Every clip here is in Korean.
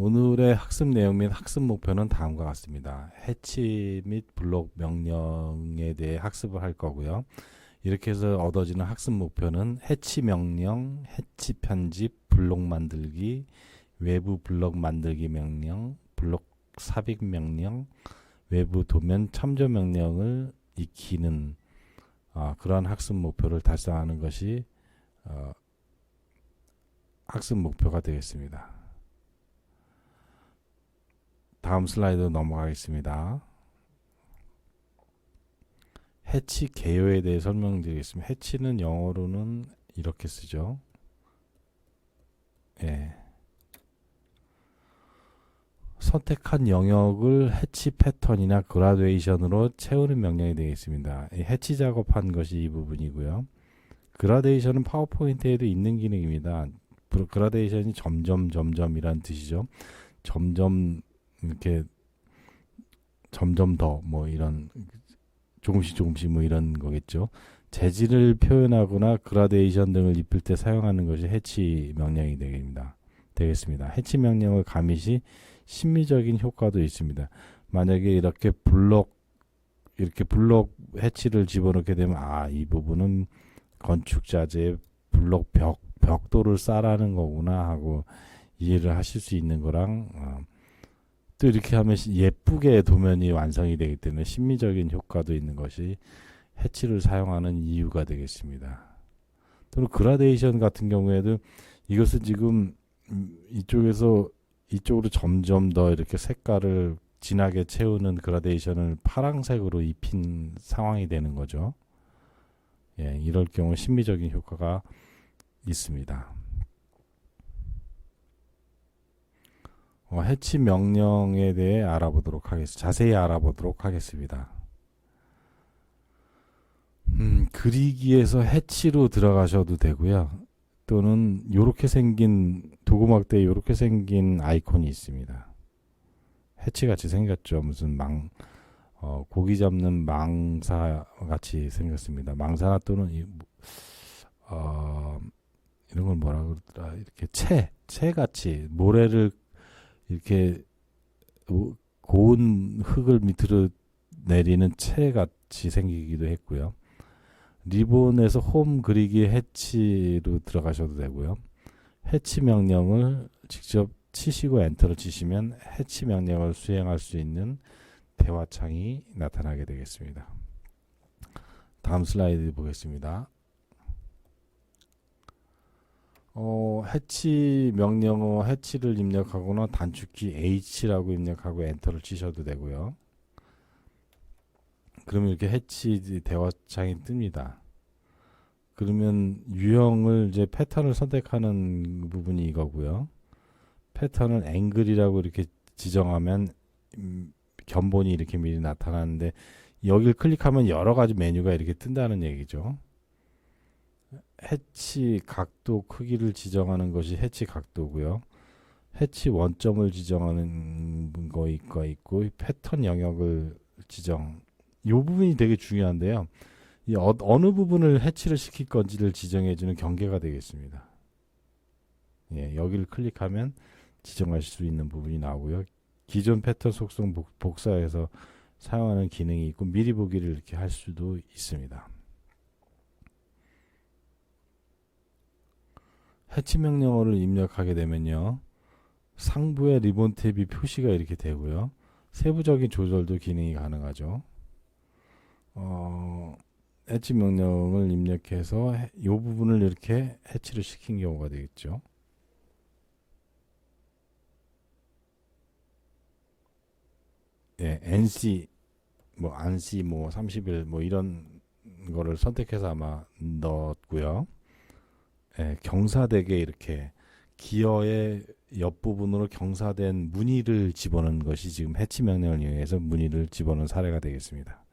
오늘의 학습 내용 및 학습 목표는 다음과 같습니다. 해치 및 블록 명령에 대해 학습을 할 거고요. 이렇게 해서 얻어지는 학습 목표는 해치 명령, 해치 편집, 블록 만들기, 외부 블록 만들기 명령, 블록 삽입 명령, 외부 도면 참조 명령을 익히는 아, 그러한 학습 목표를 달성하는 것이 어, 학습 목표가 되겠습니다. 다음 슬라이드 넘어가겠습니다. 해치 개요에 대해 설명드리겠습니다. 해치는 영어로는 이렇게 쓰죠. 예. 선택한 영역을 해치 패턴이나 그라데이션으로 채우는 명령이 되겠습니다. 이 해치 작업한 것이 이 부분이고요. 그라데이션은 파워포인트에도 있는 기능입니다. 그- 그라데이션이 점점 점점이란 뜻이죠. 점점 이렇게 점점 더 뭐 이런 조금씩 조금씩 뭐 이런 거겠죠. 재질을 표현하거나 그라데이션 등을 입힐 때 사용하는 것이 해치 명령이 되겠습니다. 되겠습니다. 해치 명령을 가미 시 심미적인 효과도 있습니다. 만약에 이렇게 블록 이렇게 블록 해치를 집어넣게 되면 아 이 부분은 건축 자재의 블록 벽 벽돌을 싸라는 거구나 하고 이해를 하실 수 있는 거랑 어, 또 이렇게 하면 시- 예쁘게 도면이 완성이 되기 때문에 심미적인 효과도 있는 것이 해치를 사용하는 이유가 되겠습니다. 또는 그라데이션 같은 경우에도 이것은 지금 음, 이쪽에서 이쪽으로 점점 더 이렇게 색깔을 진하게 채우는 그라데이션을 파랑색으로 입힌 상황이 되는 거죠. 예, 이럴 경우 심미적인 효과가 있습니다. 어, 해치 명령에 대해 알아보도록 하겠습니다. 자세히 알아보도록 하겠습니다. 음, 그리기에서 해치로 들어가셔도 되고요. 또는 이렇게 생긴 도구막대에 이렇게 생긴 아이콘이 있습니다. 해치 같이 생겼죠. 무슨 망 어, 고기 잡는 망사 같이 생겼습니다. 망사 또는 이, 뭐, 어, 이런 걸 뭐라 그러더라 이렇게 채, 채 같이 모래를 이렇게 오- 고운 흙을 밑으로 내리는 채 같이 생기기도 했고요. 리본에서 홈 그리기 해치로 들어가셔도 되고요. 해치 명령을 직접 치시고 엔터를 치시면 해치 명령을 수행할 수 있는 대화창이 나타나게 되겠습니다. 다음 슬라이드 보겠습니다. 어, 해치 명령어 해치를 입력하거나 단축키 H라고 입력하고 엔터를 치셔도 되고요. 그러면 이렇게 해치 대화창이 뜹니다. 그러면 유형을 이제 패턴을 선택하는 부분이 이거고요. 패턴을 앵글이라고 이렇게 지정하면 음, 견본이 이렇게 미리 나타나는데 여기를 클릭하면 여러 가지 메뉴가 이렇게 뜬다는 얘기죠. 해치 각도 크기를 지정하는 것이 해치 각도고요. 해치 원점을 지정하는 거가 있고 이 패턴 영역을 지정. 이 부분이 되게 중요한데요. 이 어, 어느 부분을 해치를 시킬 건지를 지정해주는 경계가 되겠습니다. 예, 여기를 클릭하면 지정하실 수 있는 부분이 나오고요. 기존 패턴 속성 복, 복사해서 사용하는 기능이 있고 미리 보기를 이렇게 할 수도 있습니다. 해치 명령어를 입력하게 되면요. 상부에 리본 탭이 표시가 이렇게 되고요. 세부적인 조절도 기능이 가능하죠. 어, 해치 명령을 입력해서 해- 이 부분을 이렇게 해치를 시킨 경우가 되겠죠. 예, NC 뭐 안시 뭐 30일 뭐 이런 거를 선택해서 아마 넣었고요. 예, 경사되게 이렇게 기어의 옆부분으로 경사된 무늬를 집어넣은 것이 지금 해치 명령을 이용해서 무늬를 집어넣은 사례가 되겠습니다.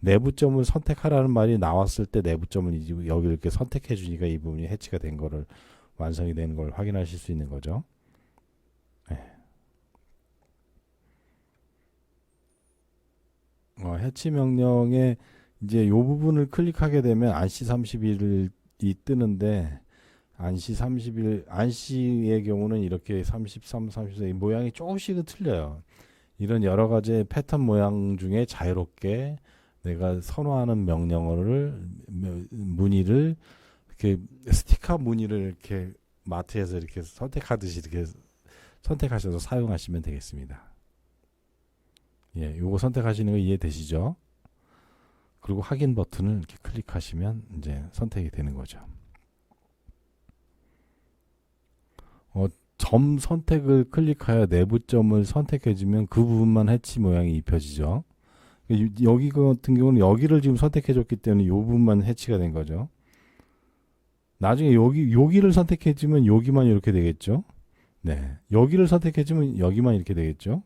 내부점을 선택하라는 말이 나왔을 때 내부점을 이- 여기 이렇게 선택해 주니까 이 부분이 해치가 된 거를 완성이 된 걸 확인하실 수 있는 거죠. 예. 어, 해치 명령에 이제 요 부분을 클릭하게 되면 안시 31이 뜨는데 안시 30일 안시의 경우는 이렇게 33, 34 모양이 조금씩은 틀려요. 이런 여러 가지 패턴 모양 중에 자유롭게 내가 선호하는 명령어를 무늬를 이렇게 스티커 무늬를 이렇게 마트에서 이렇게 선택하듯이 이렇게 선택하셔서 사용하시면 되겠습니다. 예, 요거 선택하시는 거 이해되시죠? 그리고 확인 버튼을 이렇게 클릭하시면 이제 선택이 되는 거죠. 어, 점 선택을 클릭하여 내부 점을 선택해주면 그 부분만 해치 모양이 입혀지죠. 유- 여기 같은 경우는 여기를 지금 선택해줬기 때문에 이 부분만 해치가 된 거죠. 나중에 여기 여기를 선택해주면 여기만 이렇게 되겠죠. 네, 여기를 선택해주면 여기만 이렇게 되겠죠.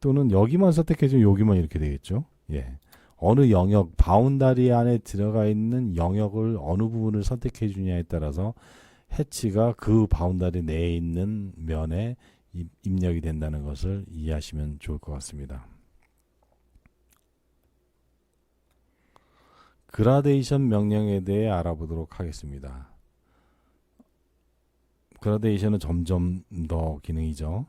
또는 여기만 선택해주면 여기만 이렇게 되겠죠. 예. 어느 영역, 바운다리 안에 들어가 있는 영역을 어느 부분을 선택해 주냐에 따라서 해치가 그 바운다리 내에 있는 면에 입- 입력이 된다는 것을 이해하시면 좋을 것 같습니다. 그라데이션 명령에 대해 알아보도록 하겠습니다. 그라데이션은 점점 더 기능이죠.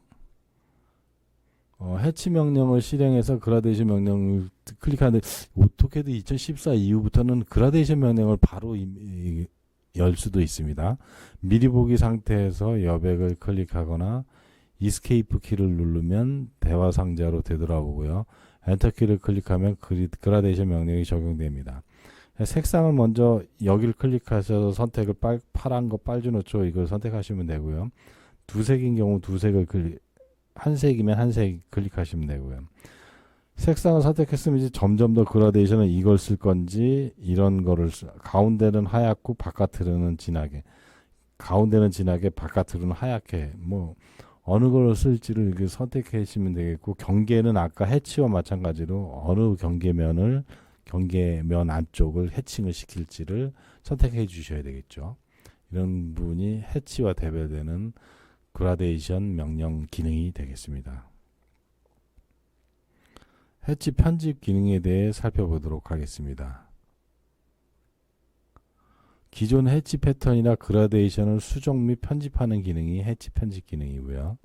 어, 해치 명령을 실행해서 그라데이션 명령을 클릭하는데 오토캐드 2014 이후부터는 그라데이션 명령을 바로 이- 이- 열 수도 있습니다. 미리 보기 상태에서 여백을 클릭하거나 이스케이프 키를 누르면 대화 상자로 되돌아오고요. 엔터 키를 클릭하면 그라데이션 명령이 적용됩니다. 색상을 먼저 여기를 클릭하셔서 선택을 빨, 파란 거 빨주 노초 이걸 선택하시면 되고요. 두 색인 경우 두 색을 클릭, 한 색이면 한 색 클릭하시면 되고요. 색상을 선택했으면 이제 점점 더 그라데이션은 이걸 쓸 건지 이런 거를 쓰- 가운데는 하얗고 바깥으로는 진하게 가운데는 진하게 바깥으로는 하얗게 뭐 어느 걸 쓸지를 이렇게 선택해 주시면 되겠고 경계는 아까 해치와 마찬가지로 어느 경계면을 경계면 안쪽을 해칭을 시킬지를 선택해 주셔야 되겠죠. 이런 부분이 해치와 대별되는 그라데이션 명령 기능이 되겠습니다. 해치 편집 기능에 대해 살펴보도록 하겠습니다. 기존 해치 패턴이나 그라데이션을 수정 및 편집하는 기능이 해치 편집 기능이고요.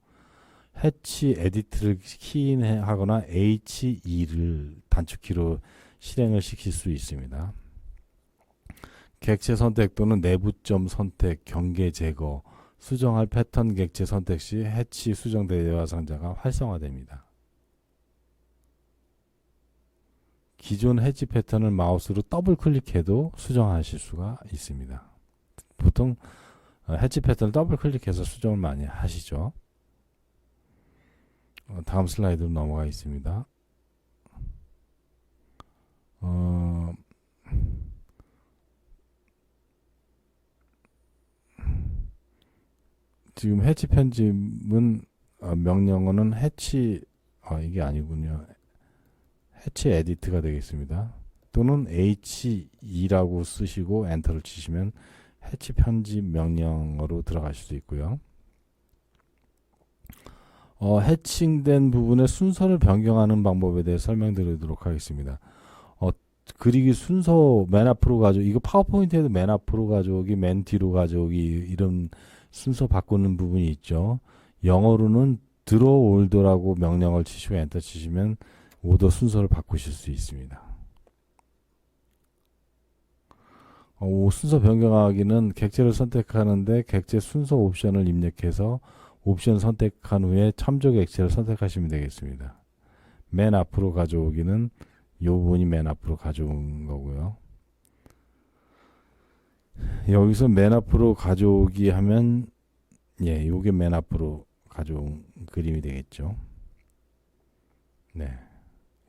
해치 에디트를 키인하거나 H2를 단축키로 실행을 시킬 수 있습니다. 객체 선택 또는 내부점 선택, 경계 제거, 수정할 패턴 객체 선택 시 해치 수정 대화 상자가 활성화됩니다. 기존 해치 패턴을 마우스로 더블 클릭해도 수정하실 수가 있습니다. 보통 어, 해치 패턴을 더블 클릭해서 수정을 많이 하시죠. 어, 다음 슬라이드로 넘어가 있습니다. 어, 지금 해치 편집은 어, 명령어는 해치 아 이게 아니군요. 해치 에디트가 되겠습니다. 또는 H2라고 쓰시고 엔터를 치시면 해치 편집 명령어로 들어가실 수 있고요. 어, 해칭된 부분의 순서를 변경하는 방법에 대해 설명드리도록 하겠습니다. 어, 그리기 순서 맨 앞으로 가져오기, 이거 파워포인트에도 맨 앞으로 가져오기, 맨 뒤로 가져오기, 이런 순서 바꾸는 부분이 있죠. 영어로는 order라고 명령을 치시고 엔터 치시면 오더 순서를 바꾸실 수 있습니다. 어, 오, 순서 변경하기는 객체를 선택하는데 객체 순서 옵션을 입력해서 옵션 선택한 후에 참조 객체를 선택하시면 되겠습니다. 맨 앞으로 가져오기는 이 부분이 맨 앞으로 가져온 거고요. 여기서 맨 앞으로 가져오기 하면 예, 요게 맨 앞으로 가져온 그림이 되겠죠. 네.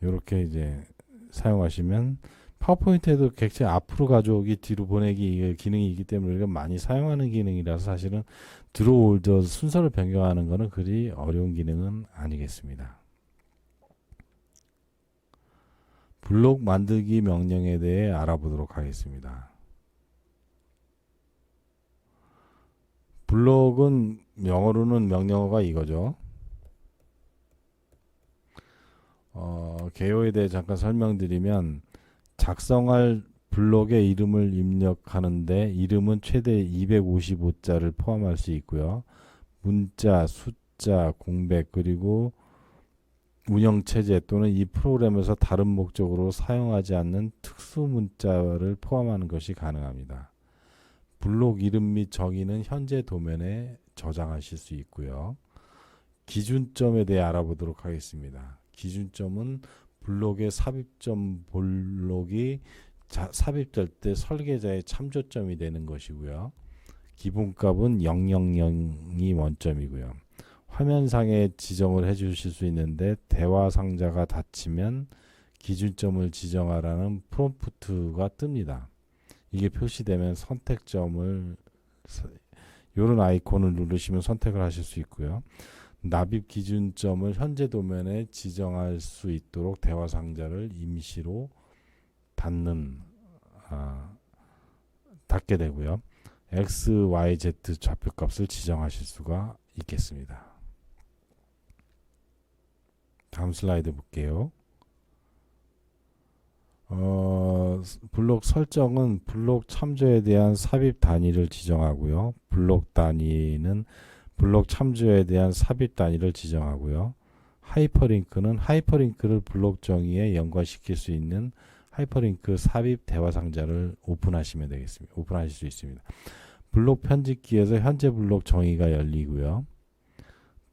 요렇게 이제 사용하시면 파워포인트에도 객체 앞으로 가져오기 뒤로 보내기 이게 기능이 있기 때문에 우리가 많이 사용하는 기능이라서 사실은 드로올더 순서를 변경하는 것은 그리 어려운 기능은 아니겠습니다. 블록 만들기 명령에 대해 알아보도록 하겠습니다. 블록은 영어로는 명령어가 이거죠. 어, 개요에 대해 잠깐 설명드리면 작성할 블록에 이름을 입력하는데 이름은 최대 255자를 포함할 수 있고요. 문자, 숫자, 공백 그리고 운영 체제 또는 이 프로그램에서 다른 목적으로 사용하지 않는 특수 문자를 포함하는 것이 가능합니다. 블록 이름 및 정의는 현재 도면에 저장하실 수 있고요. 기준점에 대해 알아보도록 하겠습니다. 기준점은 블록의 삽입점 블록이 자, 삽입될 때 설계자의 참조점이 되는 것이고요. 기본값은 000이 원점이고요. 화면상에 지정을 해 주실 수 있는데 대화 상자가 닫히면 기준점을 지정하라는 프롬프트가 뜹니다. 이게 표시되면 선택점을 이런 아이콘을 누르시면 선택을 하실 수 있고요. 납입 기준점을 현재 도면에 지정할 수 있도록 대화 상자를 임시로 닫는 아, 닫게 되고요. x, y, z 좌표값을 지정하실 수가 있겠습니다. 다음 슬라이드 볼게요. 어, 블록 설정은 블록 참조에 대한 삽입 단위를 지정하고요. 블록 단위는 블록 참조에 대한 삽입 단위를 지정하고요. 하이퍼링크는 하이퍼링크를 블록 정의에 연관시킬 수 있는 하이퍼링크 삽입 대화 상자를 오픈하시면 되겠습니다. 오픈하실 수 있습니다. 블록 편집기에서 현재 블록 정의가 열리고요.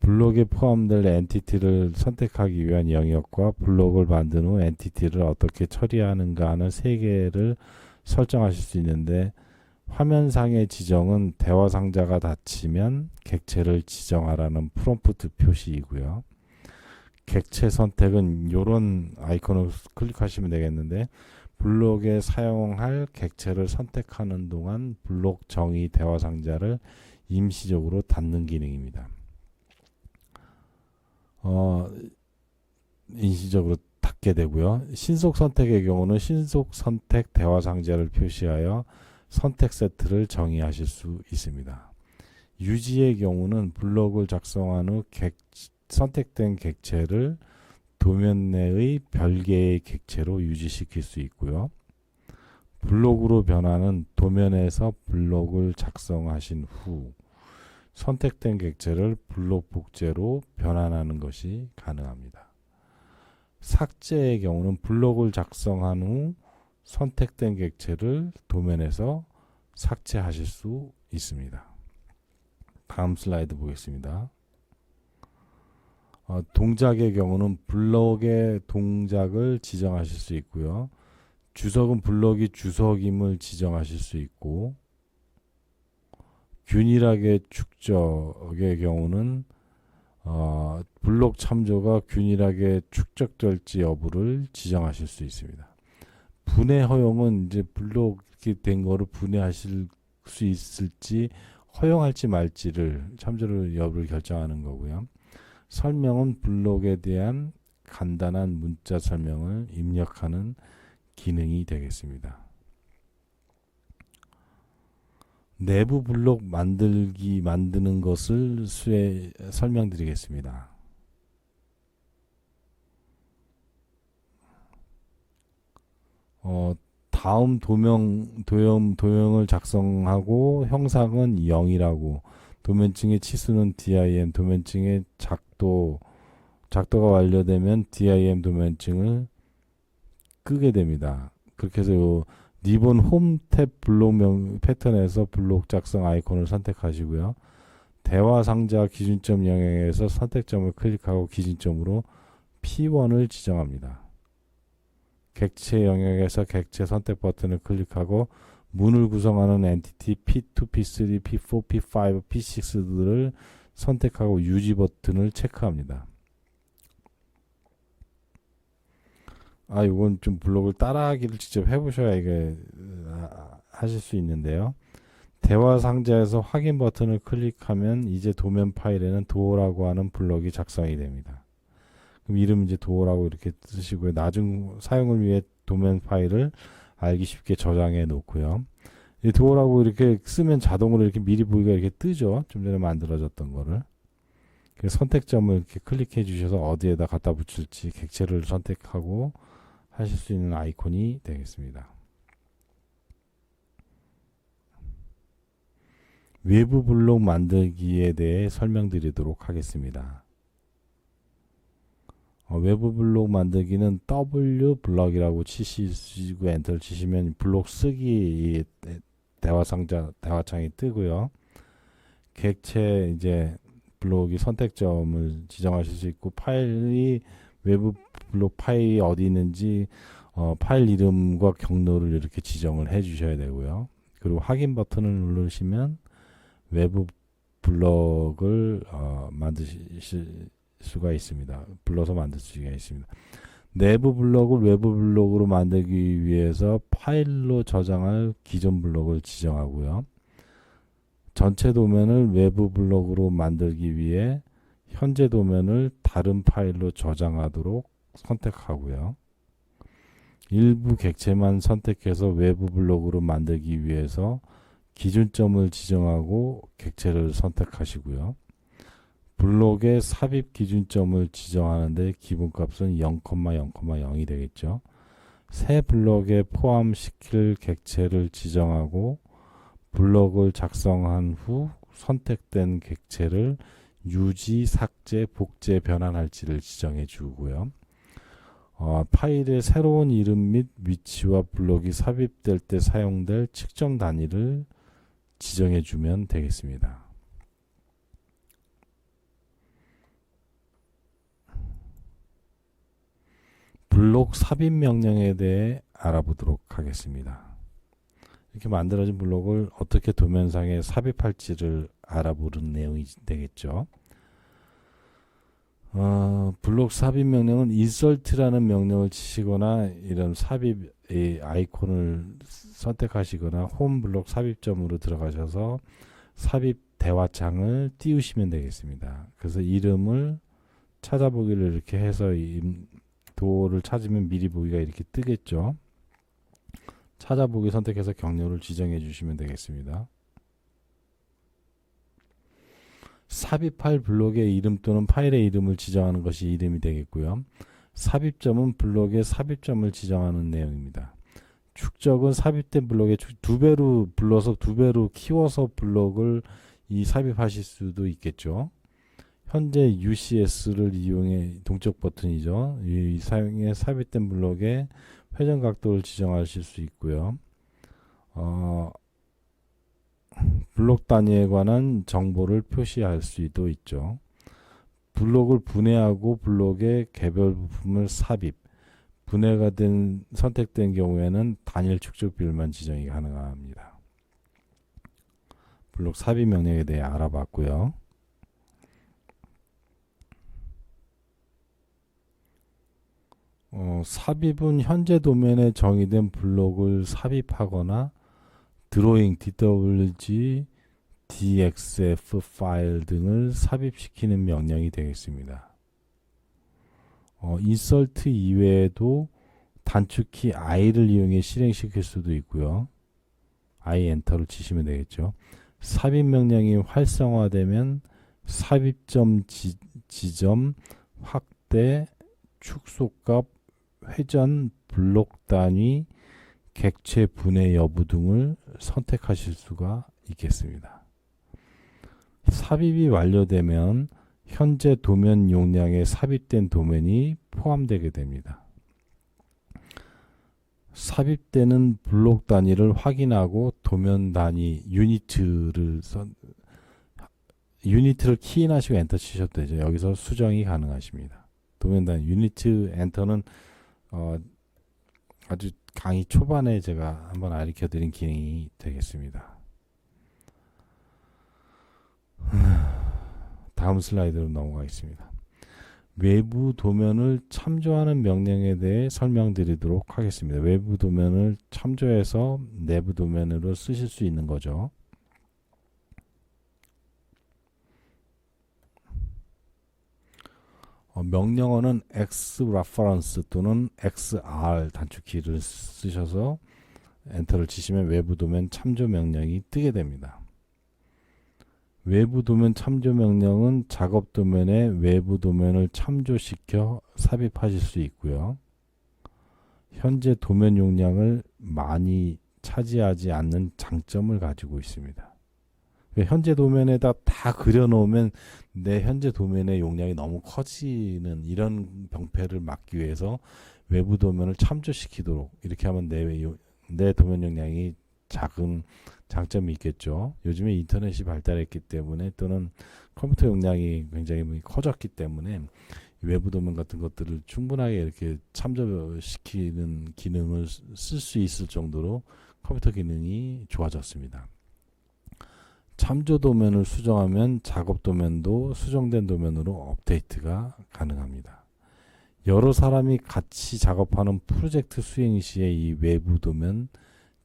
블록에 포함될 엔티티를 선택하기 위한 영역과 블록을 만든 후 엔티티를 어떻게 처리하는가 하는 세 개를 설정하실 수 있는데 화면상의 지정은 대화 상자가 닫히면 객체를 지정하라는 프롬프트 표시이고요. 객체 선택은 이런 아이콘을 클릭하시면 되겠는데 블록에 사용할 객체를 선택하는 동안 블록 정의 대화 상자를 임시적으로 닫는 기능입니다. 어, 인시적으로 닫게 되고요. 신속 선택의 경우는 신속 선택 대화 상자를 표시하여 선택 세트를 정의하실 수 있습니다. 유지의 경우는 블록을 작성한 후 객, 선택된 객체를 도면 내의 별개의 객체로 유지시킬 수 있고요. 블록으로 변하는 도면에서 블록을 작성하신 후 선택된 객체를 블록 복제로 변환하는 것이 가능합니다. 삭제의 경우는 블록을 작성한 후 선택된 객체를 도면에서 삭제하실 수 있습니다. 다음 슬라이드 보겠습니다. 어, 동작의 경우는 블록의 동작을 지정하실 수 있고요. 주석은 블록이 주석임을 지정하실 수 있고 균일하게 축적의 경우는 어, 블록 참조가 균일하게 축적될지 여부를 지정하실 수 있습니다. 분해 허용은 이제 블록이 된 거를 분해하실 수 있을지 허용할지 말지를 참조를 여부를 결정하는 거고요. 설명은 블록에 대한 간단한 문자 설명을 입력하는 기능이 되겠습니다. 내부 블록 만들기 만드는 것을 수에 설명드리겠습니다. 어, 다음 도명 도형 도형을 작성하고 형상은 0이라고 도면층의 치수는 DIM 도면층의 작도 작도가 완료되면 DIM 도면층을 끄게 됩니다. 그렇게 해서 요 리본 홈 탭 블록 명 패턴에서 블록 작성 아이콘을 선택하시고요. 대화 상자 기준점 영역에서 선택점을 클릭하고 기준점으로 P1을 지정합니다. 객체 영역에서 객체 선택 버튼을 클릭하고 문을 구성하는 엔티티 P2, P3, P4, P5, P6들을 선택하고 유지 버튼을 체크합니다. 아, 이건 좀 블록을 따라하기를 직접 해보셔야 이게 아, 하실 수 있는데요. 대화 상자에서 확인 버튼을 클릭하면 이제 도면 파일에는 도어라고 하는 블록이 작성이 됩니다. 그럼 이름 이제 도어라고 이렇게 쓰시고요. 나중 사용을 위해 도면 파일을 알기 쉽게 저장해 놓고요. 이 도어라고 이렇게 쓰면 자동으로 이렇게 미리 보기가 이렇게 뜨죠. 좀 전에 만들어졌던 거를. 그래서 선택점을 이렇게 클릭해 주셔서 어디에다 갖다 붙일지 객체를 선택하고 하실 수 있는 아이콘이 되겠습니다. 외부 블록 만들기에 대해 설명드리도록 하겠습니다. 어, 외부 블록 만들기는 W 블럭이라고 치시고 엔터를 치시면 블록 쓰기 대화 상자 대화 창이 뜨고요. 객체 이제 블록이 선택점을 지정하실 수 있고 파일이 외부 블록 파일이 어디 있는지 어, 파일 이름과 경로를 이렇게 지정을 해 주셔야 되고요. 그리고 확인 버튼을 누르시면 외부 블럭을 어, 만드실 수가 있습니다. 불러서 만들 수가 있습니다. 내부 블록을 외부 블록으로 만들기 위해서 파일로 저장할 기존 블록을 지정하고요. 전체 도면을 외부 블록으로 만들기 위해 현재 도면을 다른 파일로 저장하도록 선택하고요. 일부 객체만 선택해서 외부 블록으로 만들기 위해서 기준점을 지정하고 객체를 선택하시고요. 블록의 삽입 기준점을 지정하는데 기본값은 0,0,0이 되겠죠. 새 블록에 포함시킬 객체를 지정하고 블록을 작성한 후 선택된 객체를 유지, 삭제, 복제, 변환할지를 지정해 주고요. 어, 파일의 새로운 이름 및 위치와 블록이 삽입될 때 사용될 측정 단위를 지정해 주면 되겠습니다. 블록 삽입 명령에 대해 알아보도록 하겠습니다. 이렇게 만들어진 블록을 어떻게 도면상에 삽입할지를 알아보는 내용이 되겠죠. 어, 블록 삽입 명령은 insert라는 명령을 치시거나 이런 삽입 아이콘을 선택하시거나 홈 블록 삽입점으로 들어가셔서 삽입 대화창을 띄우시면 되겠습니다. 그래서 이름을 찾아보기를 이렇게 해서 도어를 찾으면 미리 보기가 이렇게 뜨겠죠. 찾아보기 선택해서 경로를 지정해 주시면 되겠습니다. 삽입할 블록의 이름 또는 파일의 이름을 지정하는 것이 이름이 되겠고요. 삽입점은 블록의 삽입점을 지정하는 내용입니다. 축적은 삽입된 블록의 두 배로 불러서 두 배로 키워서 블록을 이 삽입하실 수도 있겠죠. 현재 UCS를 이용해 동적 버튼이죠. 이 사용에 삽입된 블록의 회전 각도를 지정하실 수 있고요. 어, 블록 단위에 관한 정보를 표시할 수도 있죠. 블록을 분해하고 블록의 개별 부품을 삽입, 분해가 된 선택된 경우에는 단일 축적 비율만 지정이 가능합니다. 블록 삽입 명령에 대해 알아봤고요. 어, 삽입은 현재 도면에 정의된 블록을 삽입하거나 드로잉, DWG, DXF 파일 등을 삽입시키는 명령이 되겠습니다. 어, insert 이외에도 단축키 I를 이용해 실행시킬 수도 있고요. I 엔터를 치시면 되겠죠. 삽입 명령이 활성화되면 삽입점 지, 지점 확대 축소값 회전 블록 단위 객체 분해 여부 등을 선택하실 수가 있겠습니다. 삽입이 완료되면 현재 도면 용량에 삽입된 도면이 포함되게 됩니다. 삽입되는 블록 단위를 확인하고 도면 단위 유니트를 선, 유니트를 키인하시고 엔터 치셔도 되죠. 여기서 수정이 가능하십니다. 도면 단위 유니트 엔터는 어, 아주 강의 초반에 제가 한번 알려 드린 기능이 되겠습니다. 다음 슬라이드로 넘어가겠습니다. 외부 도면을 참조하는 명령에 대해 설명드리도록 하겠습니다. 외부 도면을 참조해서 내부 도면으로 쓰실 수 있는 거죠. 어, 명령어는 x reference 또는 xr 단축키를 쓰셔서 엔터를 치시면 외부 도면 참조 명령이 뜨게 됩니다. 외부 도면 참조 명령은 작업 도면에 외부 도면을 참조시켜 삽입하실 수 있고요. 현재 도면 용량을 많이 차지하지 않는 장점을 가지고 있습니다. 현재 도면에다 다 그려놓으면 내 현재 도면의 용량이 너무 커지는 이런 병폐를 막기 위해서 외부 도면을 참조시키도록 이렇게 하면 내, 요- 내 도면 용량이 작은 장점이 있겠죠. 요즘에 인터넷이 발달했기 때문에 또는 컴퓨터 용량이 굉장히 커졌기 때문에 외부 도면 같은 것들을 충분하게 이렇게 참조시키는 기능을 쓸 수 있을 정도로 컴퓨터 기능이 좋아졌습니다. 참조 도면을 수정하면 작업 도면도 수정된 도면으로 업데이트가 가능합니다. 여러 사람이 같이 작업하는 프로젝트 수행 시에 이 외부 도면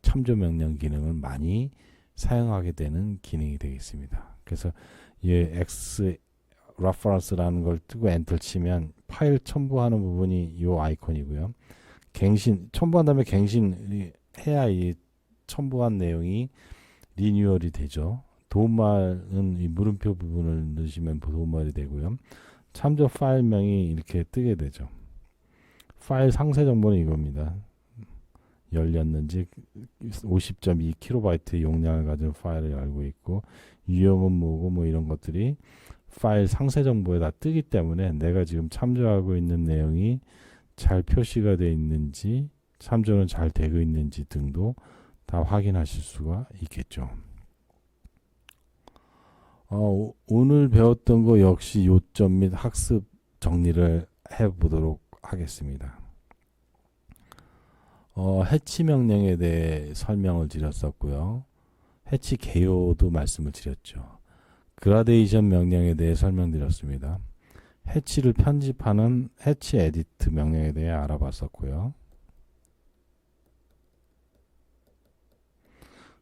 참조 명령 기능을 많이 사용하게 되는 기능이 되겠습니다. 그래서 이 X reference라는 걸 뜨고 엔터 치면 파일 첨부하는 부분이 이 아이콘이고요. 갱신 첨부한 다음에 갱신 해야 이 첨부한 내용이 리뉴얼이 되죠. 도움말은 이 물음표 부분을 넣으시면 도움말이 되고요. 참조 파일명이 이렇게 뜨게 되죠. 파일 상세 정보는 이겁니다. 열렸는지 50.2KB 용량을 가진 파일을 열고 있고 유형은 뭐고 뭐 이런 것들이 파일 상세 정보에 다 뜨기 때문에 내가 지금 참조하고 있는 내용이 잘 표시가 되어 있는지 참조는 잘 되고 있는지 등도 다 확인하실 수가 있겠죠. 어, 오- 오늘 배웠던 거 역시 요점 및 학습 정리를 해보도록 하겠습니다. 어, 해치 명령에 대해 설명을 드렸었고요. 해치 개요도 말씀을 드렸죠. 그라데이션 명령에 대해 설명드렸습니다. 해치를 편집하는 해치 에디트 명령에 대해 알아봤었고요.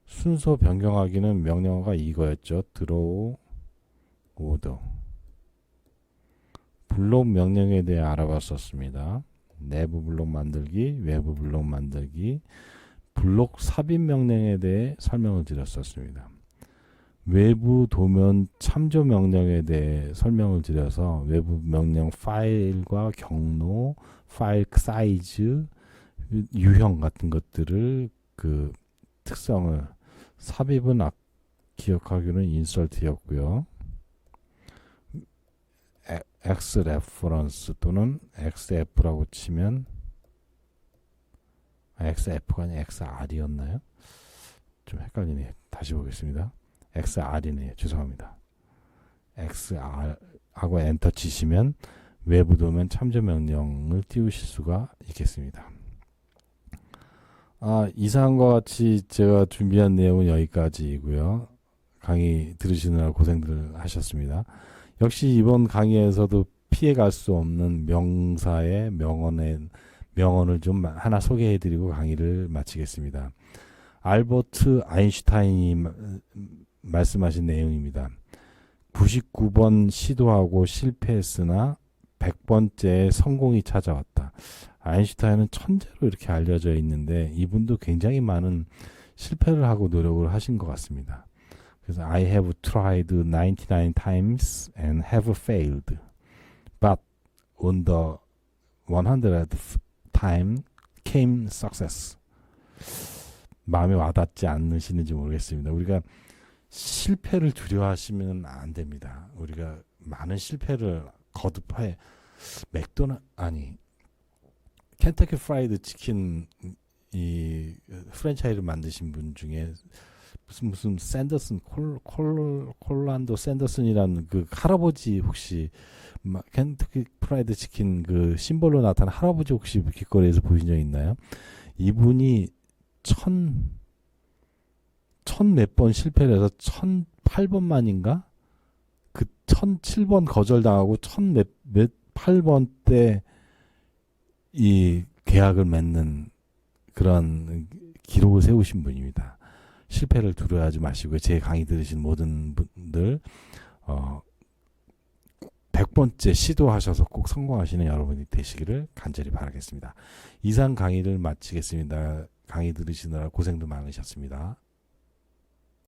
순서 변경하기는 명령어가 이거였죠. 드로우 오더. 블록 명령에 대해 알아봤었습니다. 내부 블록 만들기, 외부 블록 만들기, 블록 삽입 명령에 대해 설명을 드렸었습니다. 외부 도면 참조 명령에 대해 설명을 드려서 외부 명령 파일과 경로, 파일 사이즈, 유형 같은 것들을 그 특성을 삽입은 아, 기억하기로는 인설트였고요. X 레퍼런스 또는 XF라고 치면 아, XF가 아니라 XR이었나요? 좀 헷갈리네. 다시 보겠습니다. XR이네요. 죄송합니다. XR하고 엔터 치시면 외부 도면 참조 명령을 띄우실 수가 있겠습니다. 아, 이상과 같이 제가 준비한 내용은 여기까지이고요. 강의 들으시느라 고생들 하셨습니다. 역시 이번 강의에서도 피해갈 수 없는 명사의 명언의 명언을 좀 하나 소개해드리고 강의를 마치겠습니다. 알버트 아인슈타인이 마- 말씀하신 내용입니다. 99번 시도하고 실패했으나 100번째 성공이 찾아왔다. 아인슈타인은 천재로 이렇게 알려져 있는데 이분도 굉장히 많은 실패를 하고 노력을 하신 것 같습니다. 그래서 I have tried 99 times and have failed. But on the 100th time came success. 마음에 와닿지 않으시는지 모르겠습니다. 우리가 실패를 두려워하시면 안 됩니다. 우리가 많은 실패를 거듭해 맥도나 아니 켄터키 프라이드 치킨 이 프랜차이즈를 만드신 분 중에 무슨 무슨 샌더슨 콜, 콜 콜란도 샌더슨이라는 그 할아버지 혹시 마- 켄터키 프라이드 치킨 그 심볼로 나타난 할아버지 혹시 길거리에서 보신 적 있나요? 이분이 천, 천 몇 번 실패를 해서 천 팔 번만인가? 그 천 칠 번 거절당하고 천 몇, 몇, 팔번 때 이 계약을 맺는 그런 기록을 세우신 분입니다. 실패를 두려워하지 마시고 제 강의 들으신 모든 분들 어 100번째 시도하셔서 꼭 성공하시는 여러분이 되시기를 간절히 바라겠습니다. 이상 강의를 마치겠습니다. 강의 들으시느라 고생도 많으셨습니다.